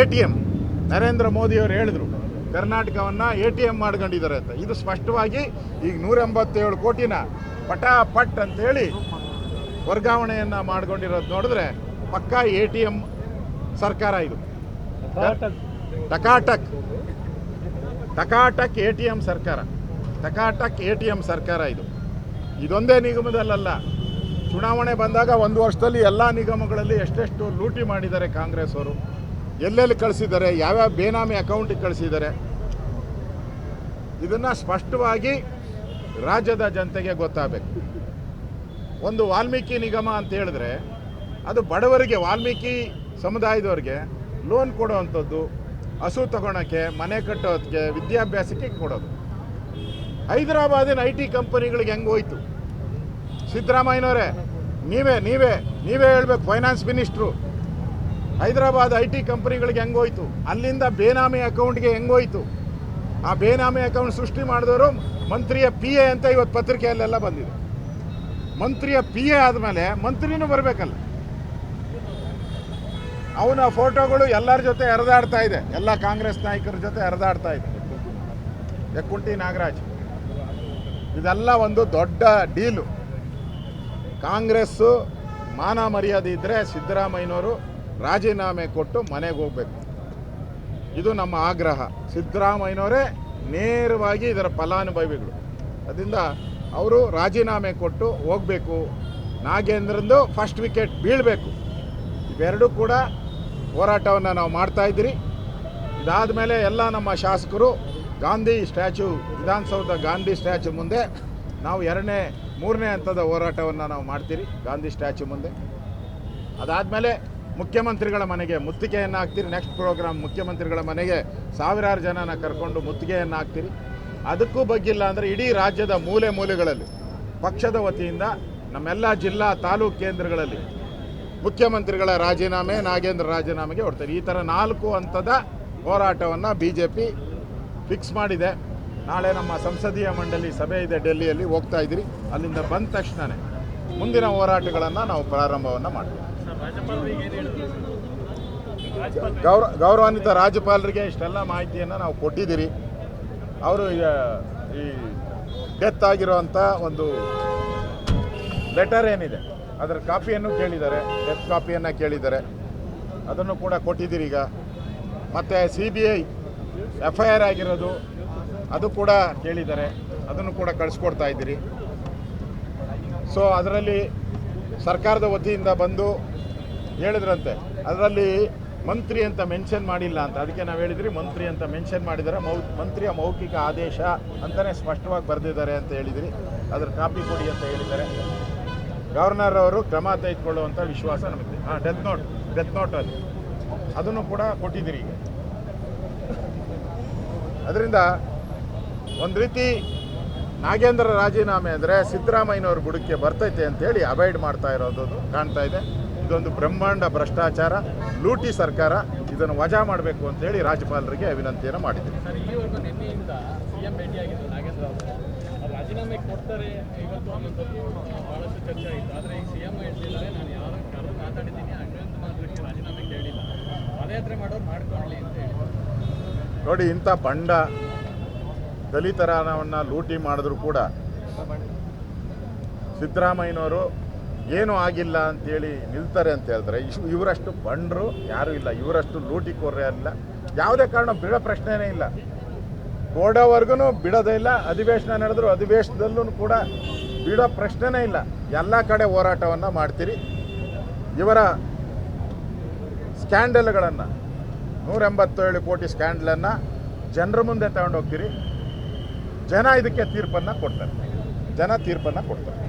A T M Narendra ಮೋದಿಯವರು ಹೇಳಿದ್ರು, ಕರ್ನಾಟಕವನ್ನು ಎ ಟಿ ಎಂ ಮಾಡ್ಕೊಂಡಿದ್ದಾರೆ ಅಂತ. ಇದು ಸ್ಪಷ್ಟವಾಗಿ ಈಗ ನೂರ ಎಂಬತ್ತೇಳು ಕೋಟಿನ ಪಟಾಪಟ್ ಅಂತೇಳಿ ವರ್ಗಾವಣೆಯನ್ನು ಮಾಡ್ಕೊಂಡಿರೋದು ನೋಡಿದ್ರೆ ಪಕ್ಕಾ ಎ ಟಿ ಎಂ ಸರ್ಕಾರ ಇದು. ಟಕಾಟಕ್ ಟಕಾಟಕ್ ಎ ಟಿ ಎಂ ಸರ್ಕಾರ. ಟಕಾಟಕ್ ಎ ಟಿ ಎಂ ಸರ್ಕಾರ ಇದು. ಇದೊಂದೇ ನಿಗಮದಲ್ಲ ಚುನಾವಣೆ ಬಂದಾಗ ಒಂದು ವರ್ಷದಲ್ಲಿ ಎಲ್ಲ ನಿಗಮಗಳಲ್ಲಿ ಎಷ್ಟೆಷ್ಟು ಲೂಟಿ ಮಾಡಿದ್ದಾರೆ ಕಾಂಗ್ರೆಸ್ ಅವರು. ಎಲ್ಲೆಲ್ಲಿ ಕಳಿಸಿದ್ದಾರೆ, ಯಾವ್ಯಾವ ಬೇನಾಮಿ ಅಕೌಂಟಿಗೆ ಕಳಿಸಿದ್ದಾರೆ, ಇದನ್ನು ಸ್ಪಷ್ಟವಾಗಿ ರಾಜ್ಯದ ಜನತೆಗೆ ಗೊತ್ತಾಗಬೇಕು. ಒಂದು ವಾಲ್ಮೀಕಿ ನಿಗಮ ಅಂತ ಹೇಳಿದ್ರೆ, ಅದು ಬಡವರಿಗೆ, ವಾಲ್ಮೀಕಿ ಸಮುದಾಯದವ್ರಿಗೆ ಲೋನ್ ಕೊಡೋವಂಥದ್ದು, ಹಸು ತಗೊಳಕ್ಕೆ, ಮನೆ ಕಟ್ಟೋದಕ್ಕೆ ವಿದ್ಯಾಭ್ಯಾಸಕ್ಕೆ ಕೊಡೋದು. ಹೈದರಾಬಾದಿನ ಐ ಟಿ ಕಂಪನಿಗಳಿಗೆ ಹೆಂಗೆ ಹೋಯ್ತು? ಸಿದ್ದರಾಮಯ್ಯನವರೇ, ನೀವೇ ನೀವೇ ನೀವೇ ಹೇಳ್ಬೇಕು finance minister Hyderabad I T ಕಂಪನಿಗಳಿಗೆ ಹೆಂಗೋಯ್ತು? ಅಲ್ಲಿಂದ ಬೇನಾಮಿ ಅಕೌಂಟ್ಗೆ ಹೆಂಗೋಯ್ತು? ಆ ಬೇನಾಮಿ ಅಕೌಂಟ್ ಸೃಷ್ಟಿ ಮಾಡಿದವರು ಮಂತ್ರಿಯ ಪಿ ಎ ಅಂತ ಇವತ್ತು ಪತ್ರಿಕೆಯಲ್ಲೆಲ್ಲ ಬಂದಿದೆ. ಮಂತ್ರಿಯ ಪಿ ಎ ಆದಮೇಲೆ ಮಂತ್ರಿನೂ ಬರಬೇಕಲ್ಲ. ಅವನ ಫೋಟೋಗಳು ಎಲ್ಲರ ಜೊತೆ ಹರಿದಾಡ್ತಾ ಇದೆ. ಎಲ್ಲ ಕಾಂಗ್ರೆಸ್ ನಾಯಕರ ಜೊತೆ ಹರಿದಾಡ್ತಾ ಇದೆ. ಯಕ್ಕುಂಟಿ ನಾಗರಾಜ್. ಇದೆಲ್ಲ ಒಂದು ದೊಡ್ಡ ಡೀಲು. ಕಾಂಗ್ರೆಸ್ಸು ಮಾನ ಮರ್ಯಾದೆ ಇದ್ದರೆ ಸಿದ್ದರಾಮಯ್ಯನವರು ರಾಜೀನಾಮೆ ಕೊಟ್ಟು ಮನೆಗೆ ಹೋಗ್ಬೇಕು. ಇದು ನಮ್ಮ ಆಗ್ರಹ. ಸಿದ್ದರಾಮಯ್ಯನವರೇ ನೇರವಾಗಿ ಇದರ ಫಲಾನುಭವಿಗಳು. ಅದರಿಂದ ಅವರು ರಾಜೀನಾಮೆ ಕೊಟ್ಟು ಹೋಗಬೇಕು. ನಾಗೇಂದ್ರಂದು ಫಸ್ಟ್ ವಿಕೆಟ್ ಬೀಳಬೇಕು. ಇವೆರಡೂ ಕೂಡ ಹೋರಾಟವನ್ನು ನಾವು ಮಾಡ್ತಾ ಇದ್ದೀರಿ. ಇದಾದ ಮೇಲೆ ಎಲ್ಲ ನಮ್ಮ ಶಾಸಕರು ಗಾಂಧಿ ಸ್ಟ್ಯಾಚು, ವಿಧಾನಸೌಧ ಗಾಂಧಿ ಸ್ಟ್ಯಾಚು ಮುಂದೆ ನಾವು ಎರಡನೇ, ಮೂರನೇ ಹಂತದ ಹೋರಾಟವನ್ನು ನಾವು ಮಾಡ್ತೀರಿ ಗಾಂಧಿ ಸ್ಟ್ಯಾಚು ಮುಂದೆ. ಅದಾದಮೇಲೆ ಮುಖ್ಯಮಂತ್ರಿಗಳ ಮನೆಗೆ ಮುತ್ತಿಗೆಯನ್ನು ಹಾಕ್ತೀರಿ. ನೆಕ್ಸ್ಟ್ ಪ್ರೋಗ್ರಾಮ್ ಮುಖ್ಯಮಂತ್ರಿಗಳ ಮನೆಗೆ ಸಾವಿರಾರು ಜನನ ಕರ್ಕೊಂಡು ಮುತ್ತಿಗೆಯನ್ನು ಹಾಕ್ತೀರಿ. ಅದಕ್ಕೂ ಬಗ್ಗಿಲ್ಲ ಅಂದರೆ ಇಡೀ ರಾಜ್ಯದ ಮೂಲೆ ಮೂಲೆಗಳಲ್ಲಿ, ಪಕ್ಷದ ವತಿಯಿಂದ ನಮ್ಮೆಲ್ಲ ಜಿಲ್ಲಾ ತಾಲೂಕು ಕೇಂದ್ರಗಳಲ್ಲಿ ಮುಖ್ಯಮಂತ್ರಿಗಳ ರಾಜೀನಾಮೆ, ನಾಗೇಂದ್ರ ರಾಜೀನಾಮೆಗೆ ಹೊಡ್ತಾರೆ ಈ ಥರ ನಾಲ್ಕು ಹಂತದ ಹೋರಾಟವನ್ನು ಬಿ ಜೆ ಪಿ ಫಿಕ್ಸ್ ಮಾಡಿದೆ. ನಾಳೆ ನಮ್ಮ ಸಂಸದೀಯ ಮಂಡಳಿ ಸಭೆ ಇದೆ ಡೆಲ್ಲಿಯಲ್ಲಿ, ಹೋಗ್ತಾ ಇದ್ದೀರಿ. ಅಲ್ಲಿಂದ ಬಂದ ತಕ್ಷಣವೇ ಮುಂದಿನ ಹೋರಾಟಗಳನ್ನು ನಾವು ಪ್ರಾರಂಭವನ್ನು ಮಾಡ್ತೀವಿ. ಗೌರವ ಗೌರವಾನ್ವಿತ ರಾಜ್ಯಪಾಲರಿಗೆ ಇಷ್ಟೆಲ್ಲ ಮಾಹಿತಿಯನ್ನು ನಾವು ಕೊಟ್ಟಿದ್ದೀರಿ. ಅವರು ಈಗ ಈ ಡೆತ್ ಆಗಿರೋವಂಥ ಒಂದು ಲೆಟರ್ ಏನಿದೆ, ಅದರ ಕಾಪಿಯನ್ನು ಕೇಳಿದ್ದಾರೆ, ಡೆತ್ ಕಾಪಿಯನ್ನು ಕೇಳಿದ್ದಾರೆ. ಅದನ್ನು ಕೂಡ ಕೊಟ್ಟಿದ್ದೀರಿ ಈಗ. ಮತ್ತು C B I F I R ಆಗಿರೋದು, ಅದು ಕೂಡ ಕೇಳಿದ್ದಾರೆ. ಅದನ್ನು ಕೂಡ ಕಳಿಸ್ಕೊಡ್ತಾ ಇದ್ದೀರಿ. ಸೊ ಅದರಲ್ಲಿ ಸರ್ಕಾರದ ವತಿಯಿಂದ ಬಂದು ಹೇಳಿದ್ರಂತೆ. ಅದರಲ್ಲಿ ಮಂತ್ರಿ ಅಂತ ಮೆನ್ಷನ್ ಮಾಡಿಲ್ಲ ಅಂತ. ಅದಕ್ಕೆ ನಾವು ಹೇಳಿದ್ರಿ, ಮಂತ್ರಿ ಅಂತ ಮೆನ್ಷನ್ ಮಾಡಿದ್ದಾರೆ ಮೌ, ಮಂತ್ರಿಯ ಮೌಖಿಕ ಆದೇಶ ಅಂತಲೇ ಸ್ಪಷ್ಟವಾಗಿ ಬರೆದಿದ್ದಾರೆ ಅಂತ ಹೇಳಿದಿರಿ. ಅದ್ರ ಕಾಪಿ ಕೊಡಿ ಅಂತ ಹೇಳಿದ್ದಾರೆ. ಗವರ್ನರ್ ಅವರು ಕ್ರಮ ತೆಗೆದುಕೊಳ್ಳುವಂಥ ವಿಶ್ವಾಸ ನಮಗಿದೆ. ಹಾಂ ಡೆತ್ ನೋಟ್ ಡೆತ್ ನೋಟಲ್ಲಿ ಅದನ್ನು ಕೂಡ ಕೊಟ್ಟಿದ್ದೀರಿ ಈಗ. ಅದರಿಂದ ಒಂದು ರೀತಿ ನಾಗೇಂದ್ರ ರಾಜೀನಾಮೆ ಅಂದರೆ ಸಿದ್ದರಾಮಯ್ಯನವ್ರ ಬುಡಕ್ಕೆ ಬರ್ತೈತೆ ಅಂತೇಳಿ ಅವಾಯ್ಡ್ ಮಾಡ್ತಾ ಇರೋದು ಕಾಣ್ತಾ ಇದೆ. ಇದೊಂದು ಬ್ರಹ್ಮಾಂಡ ಭ್ರಷ್ಟಾಚಾರ ಲೂಟಿ ಸರ್ಕಾರ ಇದನ್ನು ವಜಾ ಮಾಡಬೇಕು ಅಂತೇಳಿ ರಾಜ್ಯಪಾಲರಿಗೆ ವಿನಂತಿಯನ್ನು ಹೇಳಿ. ನೋಡಿ ಇಂಥ ಬಂಡ ದಲಿತರವನ್ನು ಲೂಟಿ ಮಾಡಿದ್ರು ಕೂಡ ಸಿದ್ದರಾಮಯ್ಯನವರು ಏನೂ ಆಗಿಲ್ಲ ಅಂತೇಳಿ ನಿಲ್ತಾರೆ ಅಂತ ಹೇಳಿದ್ರೆ ಇಶ್ ಇವರಷ್ಟು ಬಂಡರು ಯಾರೂ ಇಲ್ಲ. ಇವರಷ್ಟು ಲೂಟಿ ಕೋರ್ರೆ ಅಲ್ಲ. ಯಾವುದೇ ಕಾರಣ ಬಿಡೋ ಪ್ರಶ್ನೆನೇ ಇಲ್ಲ. ಕೊಡೋವರೆಗೂ ಬಿಡೋದೇ ಇಲ್ಲ. ಅಧಿವೇಶನ ನಡೆದ್ರು ಅಧಿವೇಶನದಲ್ಲೂ ಕೂಡ ಬಿಡೋ ಪ್ರಶ್ನೆನೇ ಇಲ್ಲ. ಎಲ್ಲ ಕಡೆ ಹೋರಾಟವನ್ನು ಮಾಡ್ತೀರಿ. ಇವರ ಸ್ಕ್ಯಾಂಡಲ್ಗಳನ್ನು ನೂರ ಎಂಬತ್ತೇಳು ಕೋಟಿ ಸ್ಕ್ಯಾಂಡಲನ್ನು ಜನರ ಮುಂದೆ ತಗೊಂಡೋಗ್ತೀರಿ. ಜನ ಇದಕ್ಕೆ ತೀರ್ಪನ್ನು ಕೊಡ್ತಾರೆ. ಜನ ತೀರ್ಪನ್ನು ಕೊಡ್ತಾರೆ.